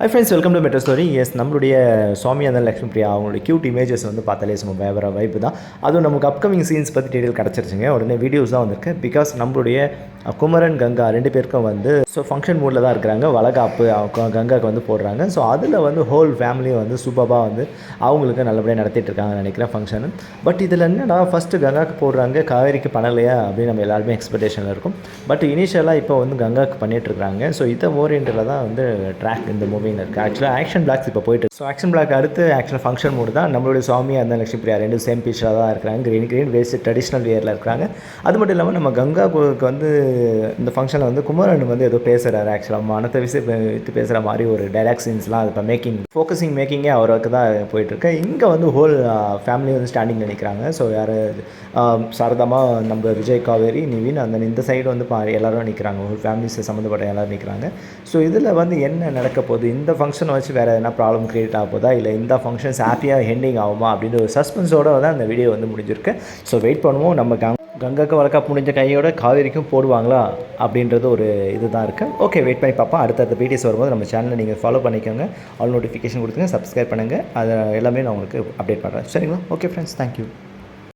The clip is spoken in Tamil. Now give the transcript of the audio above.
Hi friends welcome to better story yes நம்மளுடைய சுவாமி அந்த லக்ஷ்மி பிரியா அவங்களுடைய கியூட் இமேஜஸ் வந்து பார்த்தாலே சும்மா வேற வைப்பு தான். அதுவும் நமக்கு அப்கமிங் சீன்ஸ் பற்றி டீடைல் கிடச்சிருச்சுங்க. உடனே வீடியோஸ் தான் வந்திருக்கு. பிகாஸ் நம்மளுடைய குமரன் கங்கா ரெண்டு பேருக்கும் வந்து ஸோ ஃபங்க்ஷன் மூடில் தான் இருக்கிறாங்க. வளகாப்பு கங்காவுக்கு வந்து போடுறாங்க. ஸோ அதில் வந்து ஹோல் ஃபேமிலியும் வந்து சூப்பராக வந்து அவங்களுக்கு நல்லபடியாக நடத்திட்டு இருக்காங்கன்னு நினைக்கிறேன் ஃபங்க்ஷனு பட் இதில் என்னன்னா ஃபஸ்ட்டு கங்காவுக்கு போடுறாங்க காவேரிக்கு பண்ணலையா அப்படின்னு நம்ம எல்லாருமே எக்ஸ்பெக்டேஷனில் இருக்கும். பட் இனிஷியலாக இப்போ வந்து கங்காவுக்கு பண்ணிகிட்டு இருக்காங்க. ஸோ இதை ஓரியன்டில் தான் வந்து ட்ராக் இந்த மூவியில் இருக்குது ஆக்சுவலாக ஆக்ஷன் பிளாக்ஸ் இப்போ போயிட்டு ஸோ ஆக்ஷன் பிளாக் அடுத்து ஆக்ஷன் ஃபங்க்ஷன் மூடு தான். நம்மளுடைய சுவாமி அந்த லட்சுமி பிரியா ரெண்டு சேம் பீச்சில் தான் இருக்கிறாங்க. க்ரீன் க்ரீன் வேஸ்ட் ட்ரெடிஷ்னல் வியரில் இருக்கிறாங்க. அது மட்டும் இல்லாமல் நம்ம கங்கா கோவிலுக்கு வந்து இந்த ஃபங்க்ஷனில் வந்து குமரன் வந்து ஏதோ பேசுகிறாரு ஆக்சுவலாக மனத்தை விஷயம் விட்டு பேசுகிற மாதிரி ஒரு டைலாக் சீன்ஸ்லாம் அது இப்போ மேக்கிங் ஃபோக்கஸிங் மேக்கிங்கே அவருக்கு தான் போயிட்டுருக்கு இங்கே வந்து ஹோல் ஃபேமிலி வந்து ஸ்டாண்டிங் நினைக்கிறாங்க ஸோ யார் சாரதாமாக நம்ம விஜய் காவேரி நிவின் அந்த இந்த சைடு வந்து பா எல்லாரும் நிற்கிறாங்க ஒரு ஃபேமிலிஸ் சம்மந்தப்பட்ட எல்லாரும் நிற்கிறாங்க ஸோ இதில் வந்து என்ன நடக்க போகுது? இந்த ஃபங்க்ஷனை வச்சு வேறு எதனா ப்ராப்ளம் க்ரியேட் ஆக போதா இல்லை இந்த ஃபங்க்ஷன்ஸ் ஹாப்பியாக ஹெண்டிங் ஆகுமா? அப்படின்ற ஒரு சஸ்பென்ஸோட தான் அந்த வீடியோ வந்து முடிஞ்சிருக்கு. ஸோ வெயிட் பண்ணுவோம். நம்ம கங் கங்காக்கு வழக்கா முடிஞ்ச கையோட காவேரிக்கும் போடுவாங்களா? அப்படின்றது ஒரு இது தான் இருக்குது ஓகே வெயிட் பண்ணி பார்ப்போம். அடுத்தடுத்த வீடியோஸ் வரும்போது நம்ம சேனலை நீங்கள் ஃபாலோ பண்ணிக்கோங்க. ஆல் நோட்டிஃபிகேஷன் கொடுத்துங்க சப்ஸ்கிரைப் பண்ணுங்கள் அதை எல்லாமே நான் உங்களுக்கு அப்டேட் பண்ணுறேன் சரிங்களா? Okay friends thank you